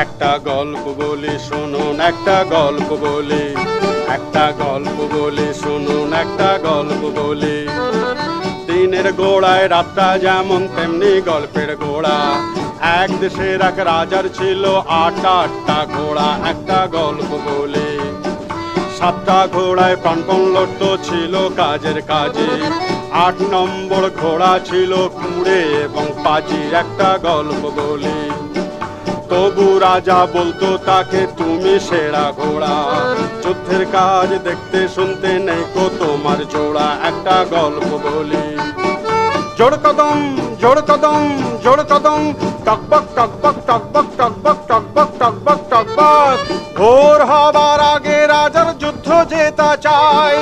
একটা গল্প বলি শুনুন, একটা গল্প বলি। একটা গল্প বলি শুনুন, একটা গল্প বলি। দিনের গোড়ায় রাতটা যেমন তেমনি গল্পের গোড়া। এক দেশের এক রাজার ছিল আটটা আটটা ঘোড়া, একটা গল্প বলি। সাতটা ঘোড়ায় প্রাণপণ লড়তো ছিল কাজের কাজে। আট নম্বর ঘোড়া ছিল কুড়ে এবং পাজি, একটা গল্প বলি। তবু রাজা বলতো, তাকে তুমি সেরা ঘোড়া। যুদ্ধের কাজ দেখতে শুনতে নেই কো তোমার জোড়া, একটা গল্প বলি। জোড় কদম জোড় কদম জোড় কদম টকবক টকবক টকবক টকবক টকবক টকবক টকবক ভোর হবার আগে রাজার যুদ্ধ জেতা চাই।